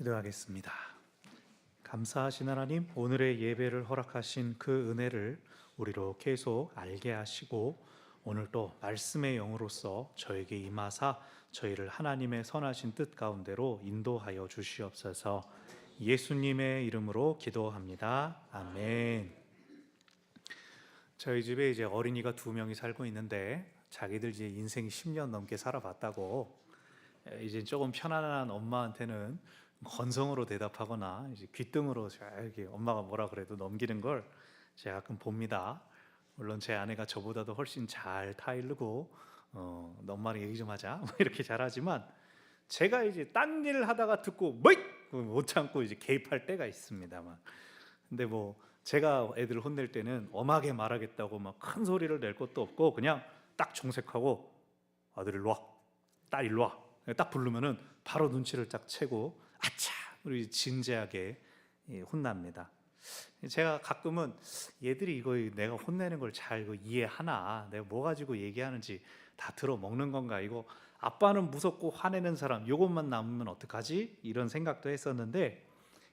기도하겠습니다. 감사하신 하나님, 오늘의 예배를 허락하신 그 은혜를 우리로 계속 알게 하시고 오늘 또 말씀의 영으로서 저에게 임하사 저희를 하나님의 선하신 뜻 가운데로 인도하여 주시옵소서. 예수님의 이름으로 기도합니다. 아멘. 저희 집에 이제 어린이가 두 명이 살고 있는데 자기들 이제 인생 10년 넘게 살아봤다고 이제 조금 편안한 엄마한테는 건성으로 대답하거나 이제 귓등으로 이렇게 엄마가 뭐라 그래도 넘기는 걸 제가 가끔 봅니다. 물론 제 아내가 저보다도 훨씬 잘 타일르고 어, 너 엄마랑 얘기 좀 하자 뭐 이렇게 잘하지만 제가 이제 딴 일을 하다가 듣고 뭐못 참고 이제 개입할 때가 있습니다만 근데 뭐 제가 애들을 혼낼 때는 엄하게 말하겠다고 막 큰 소리를 낼 것도 없고 그냥 딱 정색하고 아들 일로 와, 딸 일로 와. 딱 부르면은 바로 눈치를 딱 채고 아차 우리 진지하게 예, 혼납니다. 제가 가끔은 얘들이 이거 내가 혼내는 걸 잘 이해하나 내가 뭐 가지고 얘기하는지 다 들어 먹는 건가 이거 아빠는 무섭고 화내는 사람 요것만 남으면 어떡하지 이런 생각도 했었는데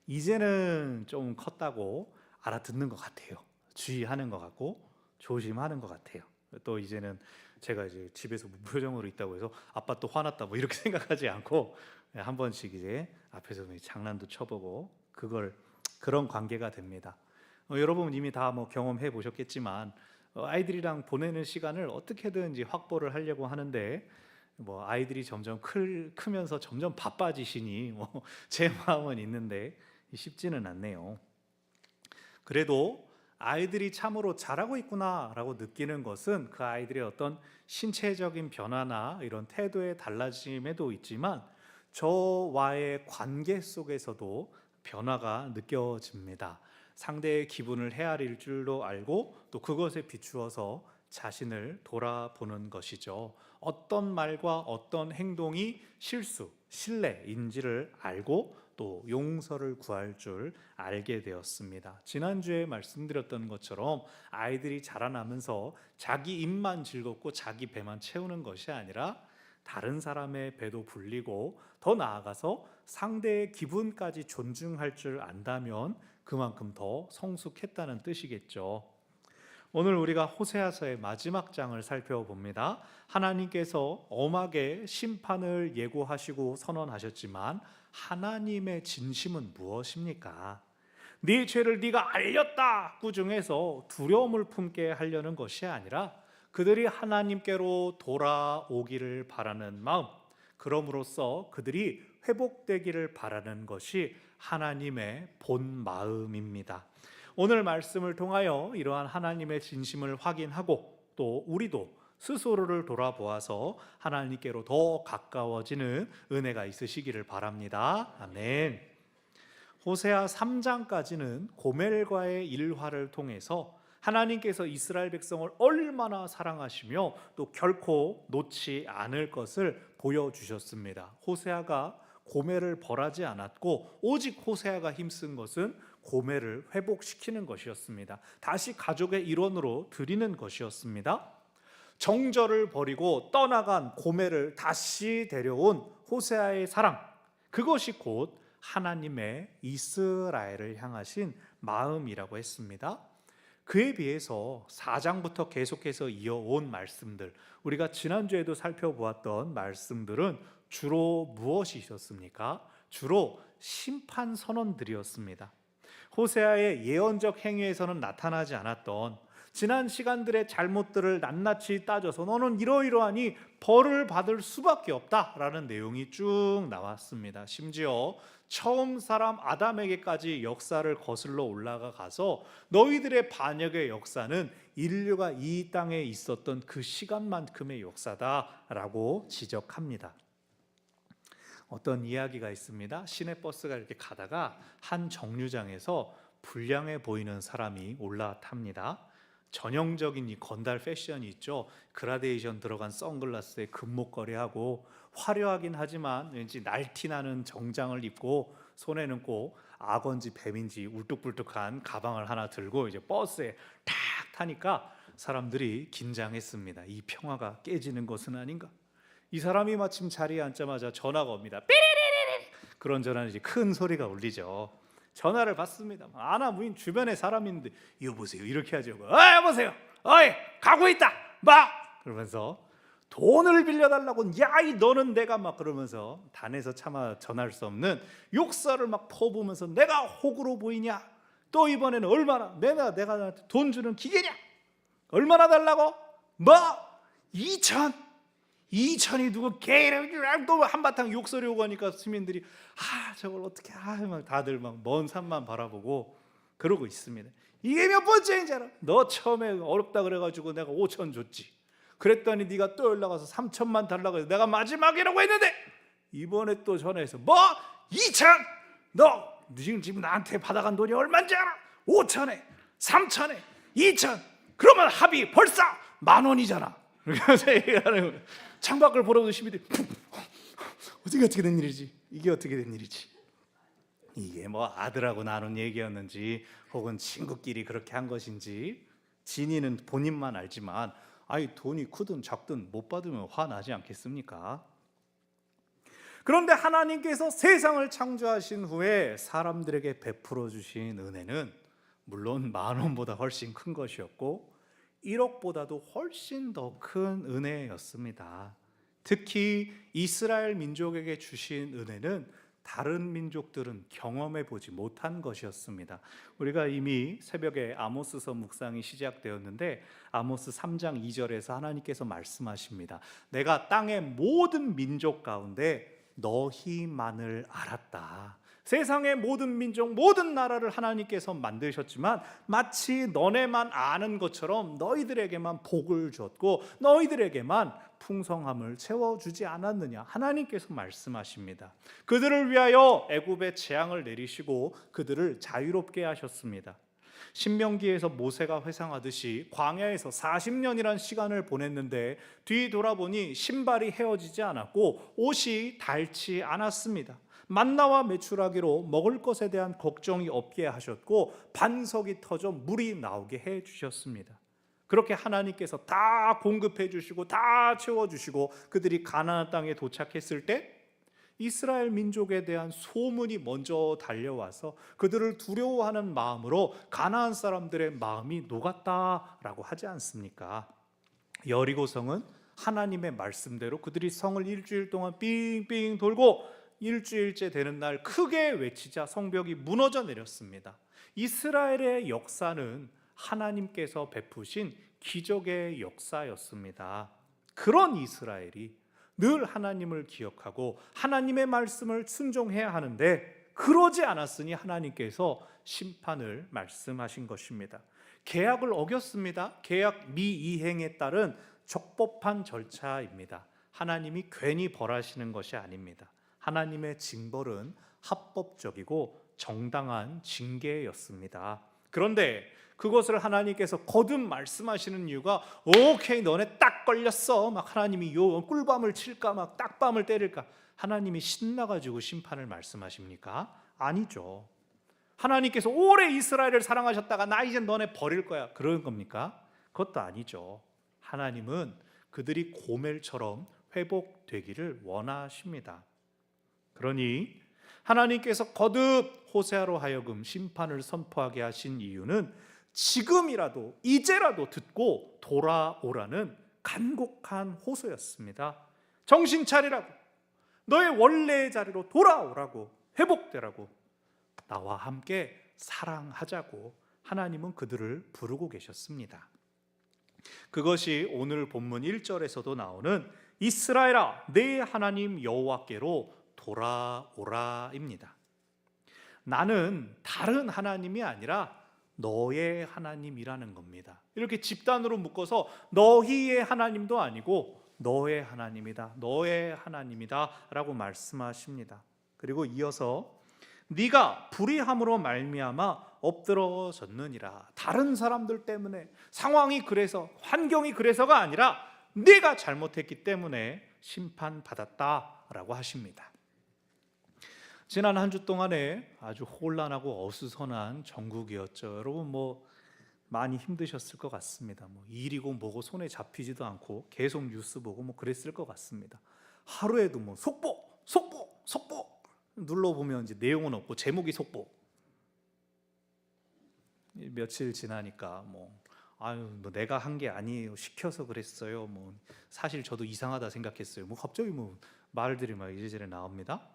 이제는 좀 컸다고 알아듣는 것 같아요. 주의하는 것 같고 조심하는 것 같아요. 또 이제는 제가 이제 집에서 무표정으로 있다고 해서 아빠 또 화났다 뭐 이렇게 생각하지 않고 한 번씩 이제 앞에서 장난도 쳐보고 그걸 그런 관계가 됩니다. 어, 여러분 이미 다 뭐 경험해 보셨겠지만 어, 아이들이랑 보내는 시간을 어떻게든 이제 확보를 하려고 하는데 뭐 아이들이 점점 클, 크면서 점점 바빠지시니 뭐 제 마음은 있는데 쉽지는 않네요. 그래도 아이들이 참으로 잘하고 있구나라고 느끼는 것은 그 아이들의 어떤 신체적인 변화나 이런 태도의 달라짐에도 있지만 저와의 관계 속에서도 변화가 느껴집니다. 상대의 기분을 헤아릴 줄로 알고 또 그것에 비추어서 자신을 돌아보는 것이죠. 어떤 말과 어떤 행동이 실수, 신뢰인지를 알고 또 용서를 구할 줄 알게 되었습니다. 지난주에 말씀드렸던 것처럼 아이들이 자라나면서 자기 입만 즐겁고 자기 배만 채우는 것이 아니라 다른 사람의 배도 불리고 더 나아가서 상대의 기분까지 존중할 줄 안다면 그만큼 더 성숙했다는 뜻이겠죠. 오늘 우리가 호세아서의 마지막 장을 살펴봅니다. 하나님께서 엄하게 심판을 예고하시고 선언하셨지만 하나님의 진심은 무엇입니까? 네 죄를 네가 알렸다 꾸중해서 두려움을 품게 하려는 것이 아니라 그들이 하나님께로 돌아오기를 바라는 마음 그럼으로써 그들이 회복되기를 바라는 것이 하나님의 본 마음입니다. 오늘 말씀을 통하여 이러한 하나님의 진심을 확인하고 또 우리도 스스로를 돌아보아서 하나님께로 더 가까워지는 은혜가 있으시기를 바랍니다. 아멘. 호세아 3장까지는 고멜과의 일화를 통해서 하나님께서 이스라엘 백성을 얼마나 사랑하시며 또 결코 놓지 않을 것을 보여주셨습니다. 호세아가 고멜을 벌하지 않았고 오직 호세아가 힘쓴 것은 고멜을 회복시키는 것이었습니다. 다시 가족의 일원으로 드리는 것이었습니다. 정절을 버리고 떠나간 고멜을 다시 데려온 호세아의 사랑 그것이 곧 하나님의 이스라엘을 향하신 마음이라고 했습니다. 그에 비해서 4장부터 계속해서 이어온 말씀들 우리가 지난주에도 살펴보았던 말씀들은 주로 무엇이 있었습니까? 주로 심판 선언들이었습니다. 호세아의 예언적 행위에서는 나타나지 않았던 지난 시간들의 잘못들을 낱낱이 따져서 너는 이러이러하니 벌을 받을 수밖에 없다라는 내용이 쭉 나왔습니다. 심지어 처음 사람 아담에게까지 역사를 거슬러 올라가 가서 너희들의 반역의 역사는 인류가 이 땅에 있었던 그 시간만큼의 역사다라고 지적합니다. 어떤 이야기가 있습니다. 시내버스가 이렇게 가다가 한 정류장에서 불량해 보이는 사람이 올라탑니다. 전형적인 이 건달 패션이 있죠. 그라데이션 들어간 선글라스에 금목걸이하고 화려하긴 하지만 왠지 날티나는 정장을 입고 손에는 꼭 악어인지 뱀인지 울뚝불뚝한 가방을 하나 들고 이제 버스에 탁 타니까 사람들이 긴장했습니다. 이 평화가 깨지는 것은 아닌가? 이 사람이 마침 자리에 앉자마자 전화가 옵니다. 삐리리리리 그런저런 이제 큰 소리가 울리죠. 전화를 받습니다. 아나 무인 주변에 사람이 있는데 여보세요 이렇게 하죠. 아 여보세요. 어이 가고 있다. 막 그러면서 돈을 빌려달라고 야이 너는 내가 막 그러면서 단에서 차마 전할 수 없는 욕설을 막 퍼부으면서 내가 호구로 보이냐 또 이번에는 얼마나 내가 내가 돈 주는 기계냐 얼마나 달라고 뭐 2천 2천이 누구 개이라고 또 한바탕 욕설이 오고 하니까 시민들이 아 저걸 어떻게 아막 다들 막 먼 산만 바라보고 그러고 있습니다. 이게 몇 번째인지 알아? 너 처음에 어렵다 그래가지고 내가 5천 줬지. 그랬더니 네가 또 연락와서 3천만 달라고 해서 내가 마지막이라고 했는데 이번에 또 전화해서 뭐? 2천? 너 지금 지금 나한테 받아간 돈이 얼마인지 알아? 5천에 3천에 2천. 그러면 합의 벌써 만 원이잖아. 그래서 얘기하는 거예요. 창밖을 보러오는 시민들이 어떻게 어떻게 된 일이지 이게 어떻게 된 일이지 이게 뭐 아들하고 나눈 얘기였는지 혹은 친구끼리 그렇게 한 것인지 진이는 본인만 알지만 아이 돈이 크든 작든 못 받으면 화나지 않겠습니까? 그런데 하나님께서 세상을 창조하신 후에 사람들에게 베풀어 주신 은혜는 물론 만 원보다 훨씬 큰 것이었고 1억보다도 훨씬 더 큰 은혜였습니다. 특히 이스라엘 민족에게 주신 은혜는 다른 민족들은 경험해 보지 못한 것이었습니다. 우리가 이미 새벽에 아모스서 묵상이 시작되었는데 아모스 3장 2절에서 하나님께서 말씀하십니다. 내가 땅의 모든 민족 가운데 너희만을 알았다. 세상의 모든 민족, 모든 나라를 하나님께서 만드셨지만 마치 너네만 아는 것처럼 너희들에게만 복을 줬고 너희들에게만 풍성함을 채워주지 않았느냐 하나님께서 말씀하십니다. 그들을 위하여 애굽의 재앙을 내리시고 그들을 자유롭게 하셨습니다. 신명기에서 모세가 회상하듯이 광야에서 40년이란 시간을 보냈는데 뒤 돌아보니 신발이 헤어지지 않았고 옷이 닳지 않았습니다. 만나와 메추라기로 먹을 것에 대한 걱정이 없게 하셨고 반석이 터져 물이 나오게 해 주셨습니다. 그렇게 하나님께서 다 공급해 주시고 다 채워 주시고 그들이 가나안 땅에 도착했을 때 이스라엘 민족에 대한 소문이 먼저 달려와서 그들을 두려워하는 마음으로 가나안 사람들의 마음이 녹았다라고 하지 않습니까? 여리고성은 하나님의 말씀대로 그들이 성을 일주일 동안 삥삥 돌고 일주일째 되는 날 크게 외치자 성벽이 무너져 내렸습니다. 이스라엘의 역사는 하나님께서 베푸신 기적의 역사였습니다. 그런 이스라엘이 늘 하나님을 기억하고 하나님의 말씀을 순종해야 하는데 그러지 않았으니 하나님께서 심판을 말씀하신 것입니다. 계약을 어겼습니다. 계약 미이행에 따른 적법한 절차입니다. 하나님이 괜히 벌하시는 것이 아닙니다. 하나님의 징벌은 합법적이고 정당한 징계였습니다. 그런데 그것을 하나님께서 거듭 말씀하시는 이유가 오케이 너네 딱 걸렸어 막 하나님이 요 꿀밤을 칠까 막 딱밤을 때릴까 하나님이 신나가지고 심판을 말씀하십니까? 아니죠. 하나님께서 오래 이스라엘을 사랑하셨다가 나 이제 너네 버릴 거야 그런 겁니까? 그것도 아니죠. 하나님은 그들이 고멜처럼 회복되기를 원하십니다. 그러니 하나님께서 거듭 호세아로 하여금 심판을 선포하게 하신 이유는 지금이라도 이제라도 듣고 돌아오라는 간곡한 호소였습니다. 정신 차리라고 너의 원래의 자리로 돌아오라고 회복되라고 나와 함께 사랑하자고 하나님은 그들을 부르고 계셨습니다. 그것이 오늘 본문 1절에서도 나오는 이스라엘아 내 하나님 여호와께로 돌아오라입니다. 나는 다른 하나님이 아니라 너의 하나님이라는 겁니다. 이렇게 집단으로 묶어서 너희의 하나님도 아니고 너의 하나님이다. 너의 하나님이다라고 말씀하십니다. 그리고 이어서 네가 불의함으로 말미암아 엎드러졌느니라. 다른 사람들 때문에 상황이 그래서 환경이 그래서가 아니라 네가 잘못했기 때문에 심판받았다라고 하십니다. 지난 한 주 동안에 아주 혼란하고 어수선한 전국이었죠. 여러분 뭐 많이 힘드셨을 것 같습니다. 뭐 일이고 뭐고 손에 잡히지도 않고 계속 뉴스 보고 뭐 그랬을 것 같습니다. 하루에도 뭐 속보, 속보, 속보 눌러 보면 이제 내용은 없고 제목이 속보. 며칠 지나니까 뭐 아유 뭐 내가 한 게 아니에요 시켜서 그랬어요 뭐 사실 저도 이상하다 생각했어요 뭐 갑자기 뭐 말들이 막 이래저래 나옵니다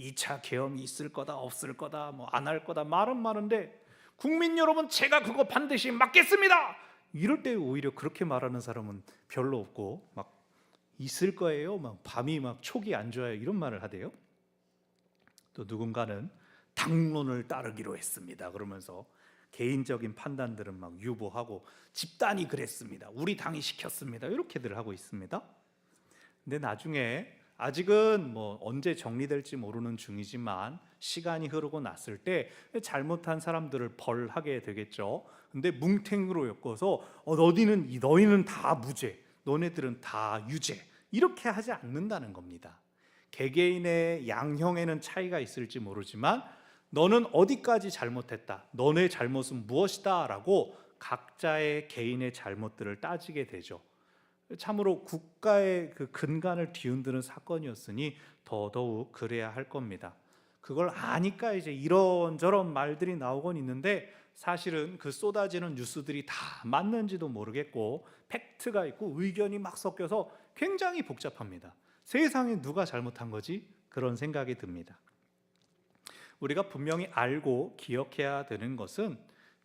2차 계엄이 있을 거다 없을 거다 뭐 안 할 거다 말은 많은데 국민 여러분 제가 그거 반드시 막겠습니다 이럴 때 오히려 그렇게 말하는 사람은 별로 없고 막 있을 거예요 막 밤이 막 촉이 안 좋아요 이런 말을 하대요 또 누군가는 당론을 따르기로 했습니다 그러면서 개인적인 판단들은 막 유보하고 집단이 그랬습니다. 우리 당이 시켰습니다. 이렇게들 하고 있습니다. 근데 나중에 아직은 뭐 언제 정리될지 모르는 중이지만 시간이 흐르고 났을 때 잘못한 사람들을 벌하게 되겠죠. 근데 뭉탱이로 엮어서 어, 너희는 이- 너희는 다 무죄, 너네들은 다 유죄 이렇게 하지 않는다는 겁니다. 개개인의 양형에는 차이가 있을지 모르지만 너는 어디까지 잘못했다. 너네 잘못은 무엇이다라고 각자의 개인의 잘못들을 따지게 되죠. 참으로 국가의 그 근간을 뒤흔드는 사건이었으니 더더욱 그래야 할 겁니다. 그걸 아니까 이제 이런저런 말들이 나오곤 있는데 사실은 그 쏟아지는 뉴스들이 다 맞는지도 모르겠고 팩트가 있고 의견이 막 섞여서 굉장히 복잡합니다. 세상에 누가 잘못한 거지? 그런 생각이 듭니다. 우리가 분명히 알고 기억해야 되는 것은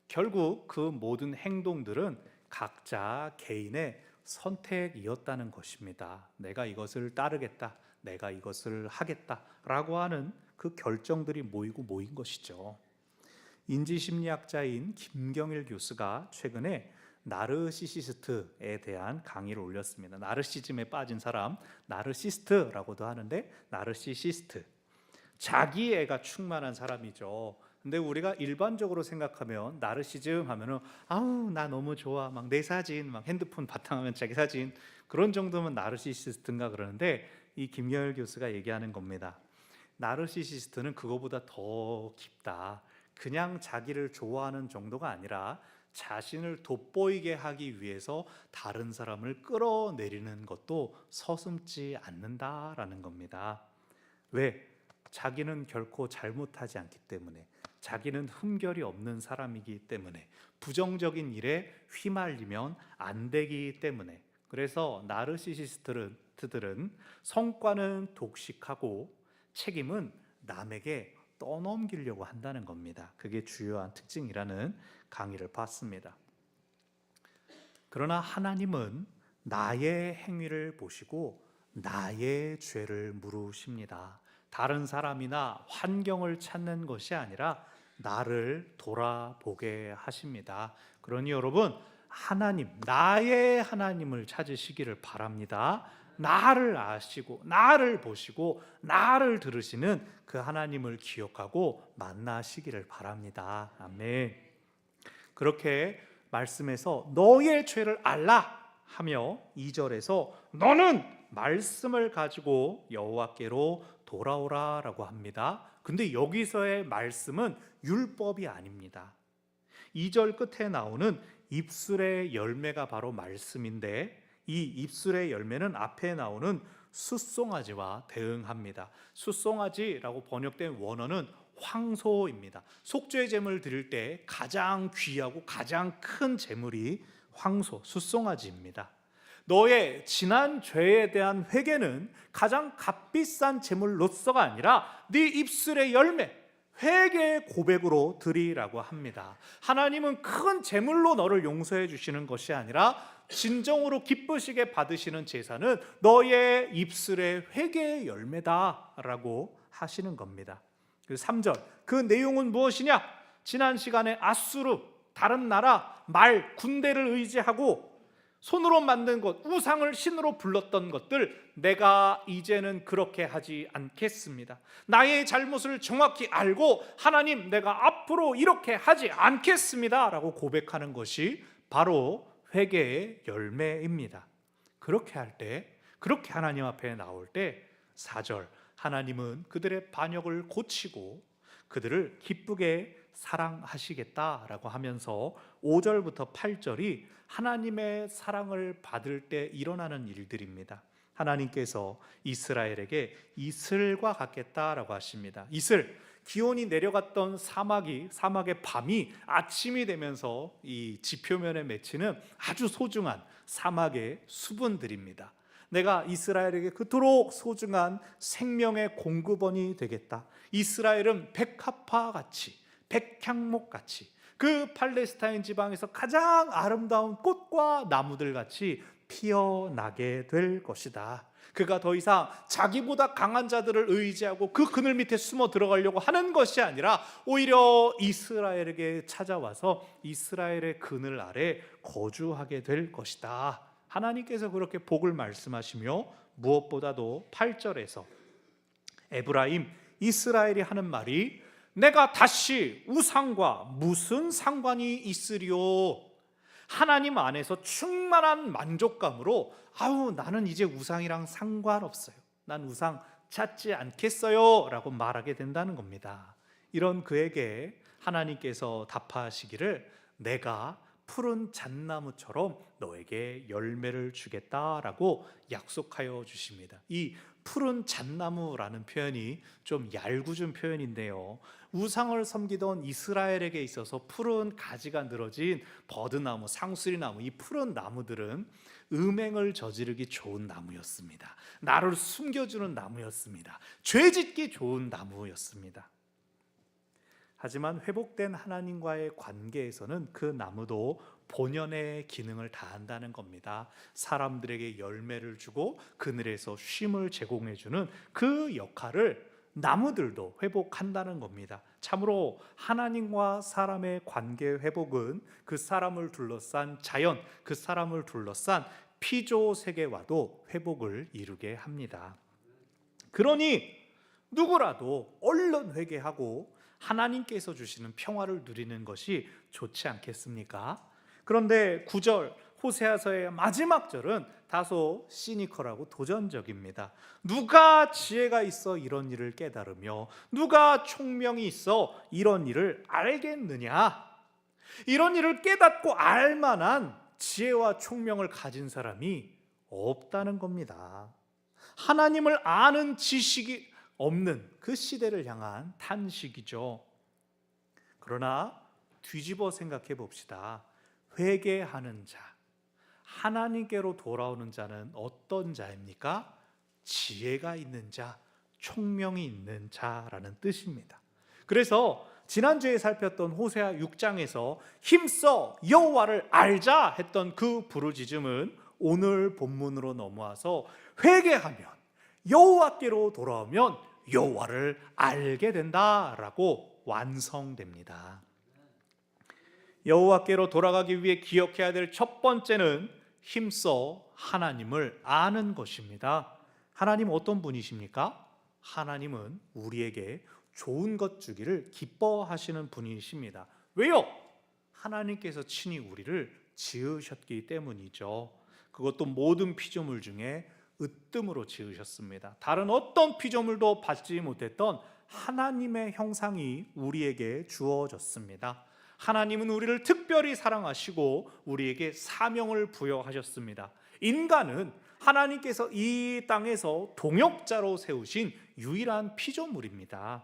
결국 그 모든 행동들은 각자 개인의 선택이었다는 것입니다. 내가 이것을 따르겠다, 내가 이것을 하겠다라고 하는 그 결정들이 모이고 모인 것이죠. 인지심리학자인 김경일 교수가 최근에 나르시시스트에 대한 강의를 올렸습니다. 나르시즘에 빠진 사람, 나르시스트라고도 하는데 나르시시스트. 자기 애가 충만한 사람이죠. 근데 우리가 일반적으로 생각하면 나르시즘 하면은 아우 나 너무 좋아 막 내 사진 막 핸드폰 바탕화면 자기 사진 그런 정도면 나르시시스트인가 그러는데 이 김여일 교수가 얘기하는 겁니다. 나르시시스트는 그거보다 더 깊다. 그냥 자기를 좋아하는 정도가 아니라 자신을 돋보이게 하기 위해서 다른 사람을 끌어내리는 것도 서슴지 않는다라는 겁니다. 왜? 자기는 결코 잘못하지 않기 때문에 자기는 흠결이 없는 사람이기 때문에 부정적인 일에 휘말리면 안 되기 때문에 그래서 나르시시스트들은 성과는 독식하고 책임은 남에게 떠넘기려고 한다는 겁니다. 그게 주요한 특징이라는 강의를 봤습니다. 그러나 하나님은 나의 행위를 보시고 나의 죄를 물으십니다. 다른 사람이나 환경을 찾는 것이 아니라 나를 돌아보게 하십니다. 그러니 여러분, 하나님, 나의 하나님을 찾으시기를 바랍니다. 나를 아시고, 나를 보시고, 나를 들으시는 그 하나님을 기억하고 만나시기를 바랍니다. 아멘. 그렇게 말씀에서 너의 죄를 알라 하며 2절에서 너는 말씀을 가지고 여호와께로 돌아오라라고 합니다. 근데 여기서의 말씀은 율법이 아닙니다. 2절 끝에 나오는 입술의 열매가 바로 말씀인데 이 입술의 열매는 앞에 나오는 숫송아지와 대응합니다. 숫송아지라고 번역된 원어는 황소입니다. 속죄 제물 드릴 때 가장 귀하고 가장 큰 제물이 황소, 숫송아지입니다. 너의 지난 죄에 대한 회개는 가장 값비싼 제물로서가 아니라 네 입술의 열매, 회개의 고백으로 드리라고 합니다. 하나님은 큰 제물로 너를 용서해 주시는 것이 아니라 진정으로 기쁘시게 받으시는 제사는 너의 입술의 회개의 열매다라고 하시는 겁니다. 그 3절 그 내용은 무엇이냐? 지난 시간에 아수르 다른 나라 말 군대를 의지하고 손으로 만든 것 우상을 신으로 불렀던 것들 내가 이제는 그렇게 하지 않겠습니다. 나의 잘못을 정확히 알고 하나님 내가 앞으로 이렇게 하지 않겠습니다라고 고백하는 것이 바로 회개의 열매입니다. 그렇게 할 때 그렇게 하나님 앞에 나올 때 4절 하나님은 그들의 반역을 고치고 그들을 기쁘게 사랑하시겠다라고 하면서 5절부터 8절이 하나님의 사랑을 받을 때 일어나는 일들입니다. 하나님께서 이스라엘에게 이슬과 같겠다라고 하십니다. 이슬 기온이 내려갔던 사막이 사막의 밤이 아침이 되면서 이 지표면에 맺히는 아주 소중한 사막의 수분들입니다. 내가 이스라엘에게 그토록 소중한 생명의 공급원이 되겠다. 이스라엘은 백합화 같이 백향목 같이 그 팔레스타인 지방에서 가장 아름다운 꽃과 나무들 같이 피어나게 될 것이다. 그가 더 이상 자기보다 강한 자들을 의지하고 그 그늘 밑에 숨어 들어가려고 하는 것이 아니라 오히려 이스라엘에게 찾아와서 이스라엘의 그늘 아래 거주하게 될 것이다. 하나님께서 그렇게 복을 말씀하시며 무엇보다도 8절에서 에브라임 이스라엘이 하는 말이 내가 다시 우상과 무슨 상관이 있으리요 하나님 안에서 충만한 만족감으로 아우 나는 이제 우상이랑 상관없어요. 난 우상 찾지 않겠어요라고 말하게 된다는 겁니다. 이런 그에게 하나님께서 답하시기를 내가 푸른 잣나무처럼 너에게 열매를 주겠다라고 약속하여 주십니다. 이 푸른 잣나무라는 표현이 좀 얄궂은 표현인데요. 우상을 섬기던 이스라엘에게 있어서 푸른 가지가 늘어진 버드나무, 상수리나무, 이 푸른 나무들은 음행을 저지르기 좋은 나무였습니다. 나를 숨겨주는 나무였습니다. 죄 짓기 좋은 나무였습니다. 하지만 회복된 하나님과의 관계에서는 그 나무도 본연의 기능을 다한다는 겁니다. 사람들에게 열매를 주고 그늘에서 쉼을 제공해 주는 그 역할을 나무들도 회복한다는 겁니다. 참으로 하나님과 사람의 관계 회복은 그 사람을 둘러싼 자연, 그 사람을 둘러싼 피조 세계와도 회복을 이루게 합니다. 그러니 누구라도 얼른 회개하고 하나님께서 주시는 평화를 누리는 것이 좋지 않겠습니까? 그런데 9절 호세아서의 마지막 절은 다소 시니컬하고 도전적입니다. 누가 지혜가 있어 이런 일을 깨달으며 누가 총명이 있어 이런 일을 알겠느냐? 이런 일을 깨닫고 알 만한 지혜와 총명을 가진 사람이 없다는 겁니다. 하나님을 아는 지식이 없는 그 시대를 향한 탄식이죠. 그러나 뒤집어 생각해 봅시다. 회개하는 자, 하나님께로 돌아오는 자는 어떤 자입니까? 지혜가 있는 자, 총명이 있는 자라는 뜻입니다. 그래서 지난주에 살폈던 호세아 6장에서 힘써 여호와를 알자 했던 그 부르짖음은 오늘 본문으로 넘어와서 회개하면 여호와께로 돌아오면 여호와를 알게 된다라고 완성됩니다. 여호와께로 돌아가기 위해 기억해야 될 첫 번째는 힘써 하나님을 아는 것입니다. 하나님 어떤 분이십니까? 하나님은 우리에게 좋은 것 주기를 기뻐하시는 분이십니다. 왜요? 하나님께서 친히 우리를 지으셨기 때문이죠. 그것도 모든 피조물 중에 으뜸으로 지으셨습니다. 다른 어떤 피조물도 받지 못했던 하나님의 형상이 우리에게 주어졌습니다. 하나님은 우리를 특별히 사랑하시고 우리에게 사명을 부여하셨습니다. 인간은 하나님께서 이 땅에서 동역자로 세우신 유일한 피조물입니다.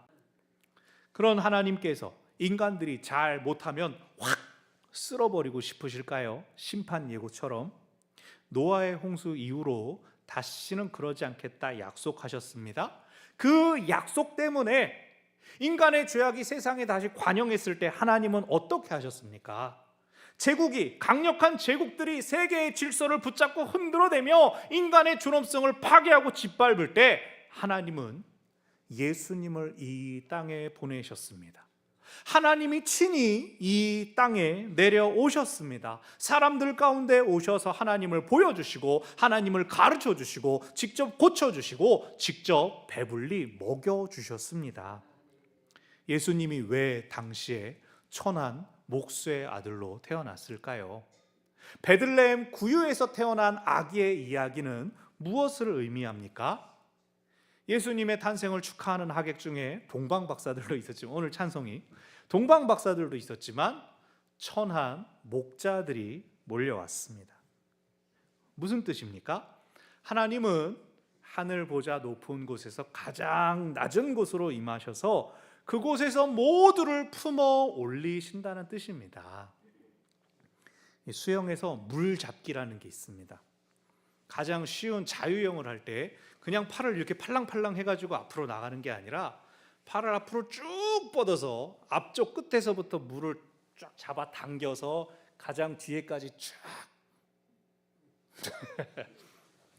그런 하나님께서 인간들이 잘 못하면 확 쓸어버리고 싶으실까요? 심판 예고처럼 노아의 홍수 이후로 다시는 그러지 않겠다 약속하셨습니다. 그 약속 때문에 인간의 죄악이 세상에 다시 관영했을 때 하나님은 어떻게 하셨습니까? 제국이 강력한 제국들이 세계의 질서를 붙잡고 흔들어대며 인간의 존엄성을 파괴하고 짓밟을 때 하나님은 예수님을 이 땅에 보내셨습니다. 하나님이 친히 이 땅에 내려오셨습니다. 사람들 가운데 오셔서 하나님을 보여주시고, 하나님을 가르쳐 주시고, 직접 고쳐 주시고, 직접 배불리 먹여 주셨습니다. 예수님이 왜 당시에 천한 목수의 아들로 태어났을까요? 베들레헴 구유에서 태어난 아기의 이야기는 무엇을 의미합니까? 예수님의 탄생을 축하하는 하객 중에 동방 박사들도 있었지만 오늘 찬송이 동방 박사들도 있었지만 천한 목자들이 몰려왔습니다. 무슨 뜻입니까? 하나님은 하늘 보자 높은 곳에서 가장 낮은 곳으로 임하셔서 그곳에서 모두를 품어 올리신다는 뜻입니다. 이 수영에서 물 잡기라는 게 있습니다. 가장 쉬운 자유형을 할 때 그냥 팔을 이렇게 팔랑팔랑 해가지고 앞으로 나가는 게 아니라 팔을 앞으로 쭉 뻗어서 앞쪽 끝에서부터 물을 쫙 잡아 당겨서 가장 뒤에까지 쫙.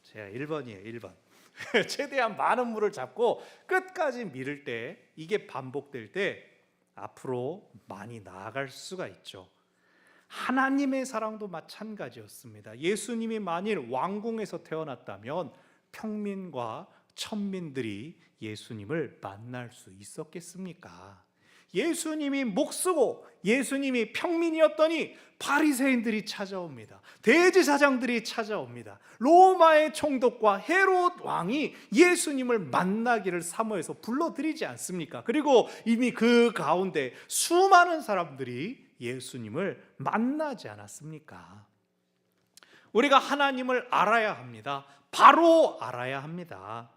제가 1번이에요, 1번. 최대한 많은 물을 잡고 끝까지 밀을 때 이게 반복될 때 앞으로 많이 나아갈 수가 있죠. 하나님의 사랑도 마찬가지였습니다. 예수님이 만일 왕궁에서 태어났다면 평민과 천민들이 예수님을 만날 수 있었겠습니까? 예수님이 목수고 예수님이 평민이었더니 바리새인들이 찾아옵니다. 대제사장들이 찾아옵니다. 로마의 총독과 헤롯 왕이 예수님을 만나기를 사모해서 불러들이지 않습니까? 그리고 이미 그 가운데 수많은 사람들이 예수님을 만나지 않았습니까? 우리가 하나님을 알아야 합니다. 바로 알아야 합니다.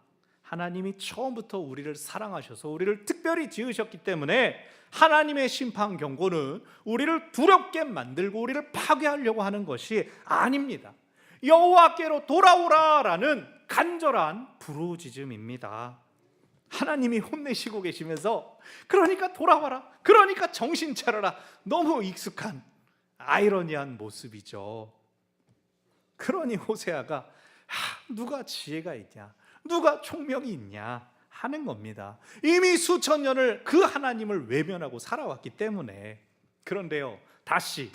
하나님이 처음부터 우리를 사랑하셔서 우리를 특별히 지으셨기 때문에 하나님의 심판 경고는 우리를 두렵게 만들고 우리를 파괴하려고 하는 것이 아닙니다. 여호와께로 돌아오라라는 간절한 부르짖음입니다. 하나님이 혼내시고 계시면서 그러니까 돌아와라. 그러니까 정신 차려라. 너무 익숙한 아이러니한 모습이죠. 그러니 호세아가 하, 누가 지혜가 있냐? 누가 총명이 있냐? 하는 겁니다. 이미 수천 년을 그 하나님을 외면하고 살아왔기 때문에 그런데요. 다시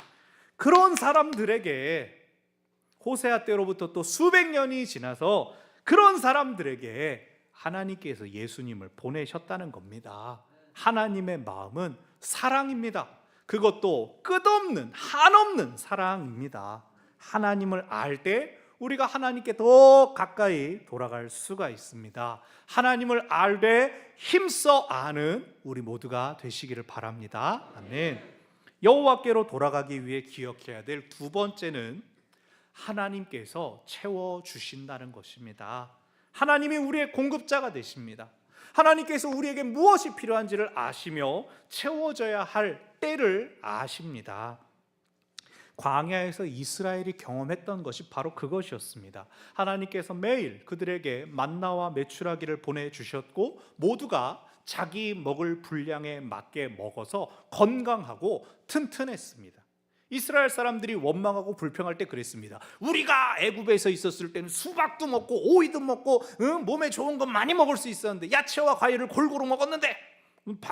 그런 사람들에게 호세아 때로부터 또 수백 년이 지나서 그런 사람들에게 하나님께서 예수님을 보내셨다는 겁니다. 하나님의 마음은 사랑입니다. 그것도 끝없는 한없는 사랑입니다. 하나님을 알때 우리가 하나님께 더 가까이 돌아갈 수가 있습니다. 하나님을 알때 힘써 아는 우리 모두가 되시기를 바랍니다. 아멘. 여호와께로 돌아가기 위해 기억해야 될 두 번째는 하나님께서 채워 주신다는 것입니다. 하나님이 우리의 공급자가 되십니다. 하나님께서 우리에게 무엇이 필요한지를 아시며 채워져야 할 때를 아십니다. 광야에서 이스라엘이 경험했던 것이 바로 그것이었습니다. 하나님께서 매일 그들에게 만나와 메추라기를 보내 주셨고 모두가 자기 먹을 분량에 맞게 먹어서 건강하고 튼튼했습니다. 이스라엘 사람들이 원망하고 불평할 때 그랬습니다. 우리가 애굽에서 있었을 때는 수박도 먹고 오이도 먹고 응? 몸에 좋은 것 많이 먹을 수 있었는데 야채와 과일을 골고루 먹었는데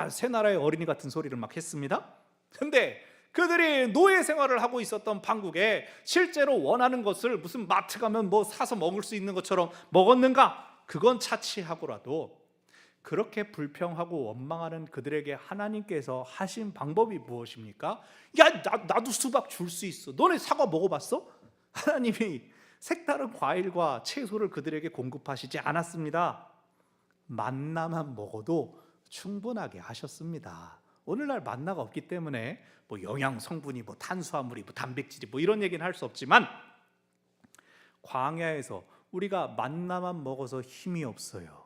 새 나라의 어린이 같은 소리를 막 했습니다. 근데 그들이 노예 생활을 하고 있었던 판국에 실제로 원하는 것을 무슨 마트 가면 뭐 사서 먹을 수 있는 것처럼 먹었는가? 그건 차치하고라도 그렇게 불평하고 원망하는 그들에게 하나님께서 하신 방법이 무엇입니까? 야, 나, 나도 수박 줄 수 있어. 너네 사과 먹어봤어? 하나님이 색다른 과일과 채소를 그들에게 공급하시지 않았습니다. 만나만 먹어도 충분하게 하셨습니다. 오늘날 만나가 없기 때문에 뭐 영양 성분이 뭐 탄수화물이 뭐 단백질이 뭐 이런 얘기는 할 수 없지만 광야에서 우리가 만나만 먹어서 힘이 없어요.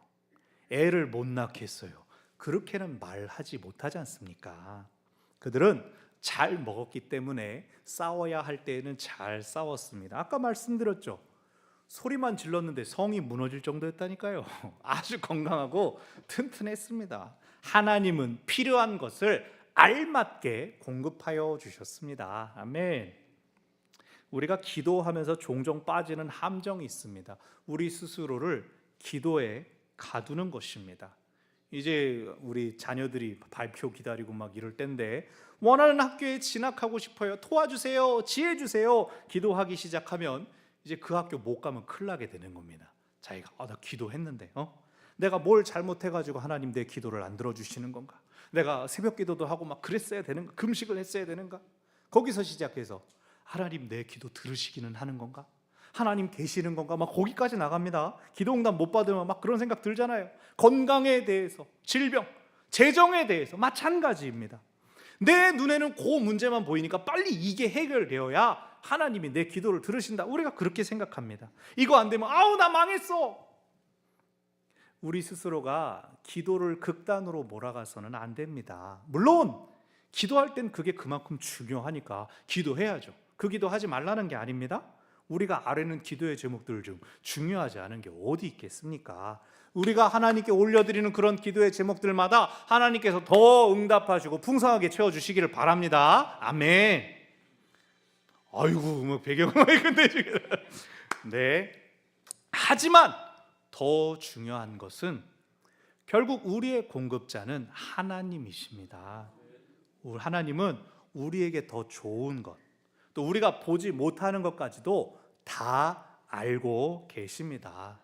애를 못 낳겠어요. 그렇게는 말하지 못하지 않습니까? 그들은 잘 먹었기 때문에 싸워야 할 때에는 잘 싸웠습니다. 아까 말씀드렸죠. 소리만 질렀는데 성이 무너질 정도였다니까요. 아주 건강하고 튼튼했습니다. 하나님은 필요한 것을 알맞게 공급하여 주셨습니다. 아멘. 우리가 기도하면서 종종 빠지는 함정이 있습니다. 우리 스스로를 기도에 가두는 것입니다. 이제 우리 자녀들이 발표 기다리고 막 이럴 때인데 원하는 학교에 진학하고 싶어요. 도와주세요. 지혜 주세요. 기도하기 시작하면 이제 그 학교 못 가면 큰일 나게 되는 겁니다. 자기가 아, 나 기도했는데 어? 내가 뭘 잘못해 가지고 하나님 내 기도를 안 들어 주시는 건가? 내가 새벽 기도도 하고 막 그랬어야 되는가? 금식을 했어야 되는가? 거기서 시작해서 하나님 내 기도 들으시기는 하는 건가? 하나님 계시는 건가? 막 거기까지 나갑니다. 기도 응답 못 받으면 막 그런 생각 들잖아요. 건강에 대해서, 질병, 재정에 대해서 마찬가지입니다. 내 눈에는 그 문제만 보이니까 빨리 이게 해결되어야 하나님이 내 기도를 들으신다. 우리가 그렇게 생각합니다. 이거 안 되면 아우 나 망했어. 우리 스스로가 기도를 극단으로 몰아가서는 안 됩니다. 물론 기도할 땐 그게 그만큼 중요하니까 기도해야죠. 그 기도 하지 말라는 게 아닙니다. 우리가 아뢰는 기도의 제목들 중 중요하지 않은 게 어디 있겠습니까? 우리가 하나님께 올려드리는 그런 기도의 제목들마다 하나님께서 더 응답하시고 풍성하게 채워주시기를 바랍니다. 아멘. 아이고, 뭐 배경음악이 끝내주게. 네. 하지만 더 중요한 것은 결국 우리의 공급자는 하나님이십니다. 하나님은 우리에게 더 좋은 것, 또 우리가 보지 못하는 것까지도 다 알고 계십니다.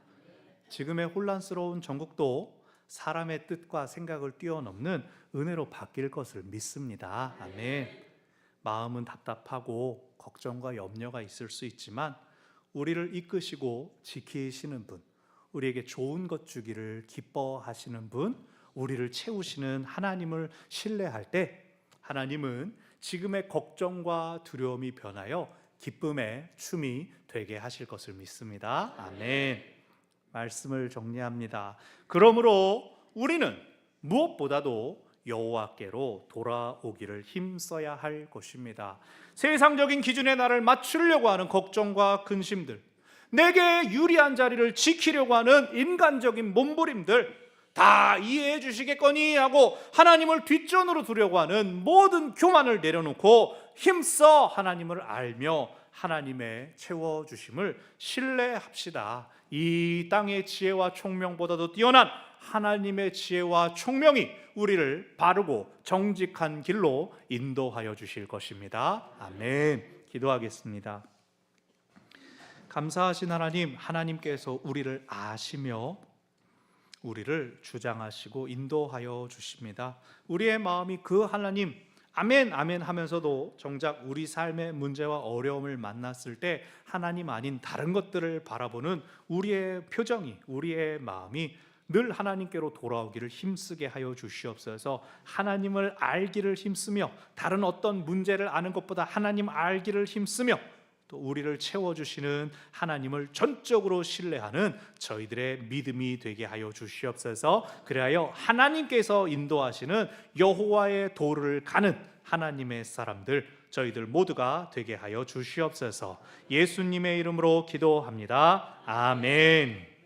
지금의 혼란스러운 전국도 사람의 뜻과 생각을 뛰어넘는 은혜로 바뀔 것을 믿습니다. 아멘. 마음은 답답하고 걱정과 염려가 있을 수 있지만 우리를 이끄시고 지키시는 분, 우리에게 좋은 것 주기를 기뻐하시는 분, 우리를 채우시는 하나님을 신뢰할 때 하나님은 지금의 걱정과 두려움이 변하여 기쁨의 춤이 되게 하실 것을 믿습니다. 아멘. 말씀을 정리합니다. 그러므로 우리는 무엇보다도 여호와께로 돌아오기를 힘써야 할 것입니다. 세상적인 기준에 나를 맞추려고 하는 걱정과 근심들, 내게 유리한 자리를 지키려고 하는 인간적인 몸부림들 다 이해해 주시겠거니 하고 하나님을 뒷전으로 두려고 하는 모든 교만을 내려놓고 힘써 하나님을 알며 하나님의 채워 주심을 신뢰합시다. 이 땅의 지혜와 총명보다도 뛰어난 하나님의 지혜와 총명이 우리를 바르고 정직한 길로 인도하여 주실 것입니다. 아멘. 기도하겠습니다. 감사하신 하나님, 하나님께서 우리를 아시며 우리를 주장하시고 인도하여 주십니다. 우리의 마음이 그 하나님 아멘 아멘 하면서도 정작 우리 삶의 문제와 어려움을 만났을 때 하나님 아닌 다른 것들을 바라보는 우리의 표정이 우리의 마음이 늘 하나님께로 돌아오기를 힘쓰게 하여 주시옵소서. 하나님을 알기를 힘쓰며 다른 어떤 문제를 아는 것보다 하나님 알기를 힘쓰며 또 우리를 채워주시는 하나님을 전적으로 신뢰하는 저희들의 믿음이 되게 하여 주시옵소서. 그래하여 하나님께서 인도하시는 여호와의 도를 가는 하나님의 사람들 저희들 모두가 되게 하여 주시옵소서. 예수님의 이름으로 기도합니다. 아멘.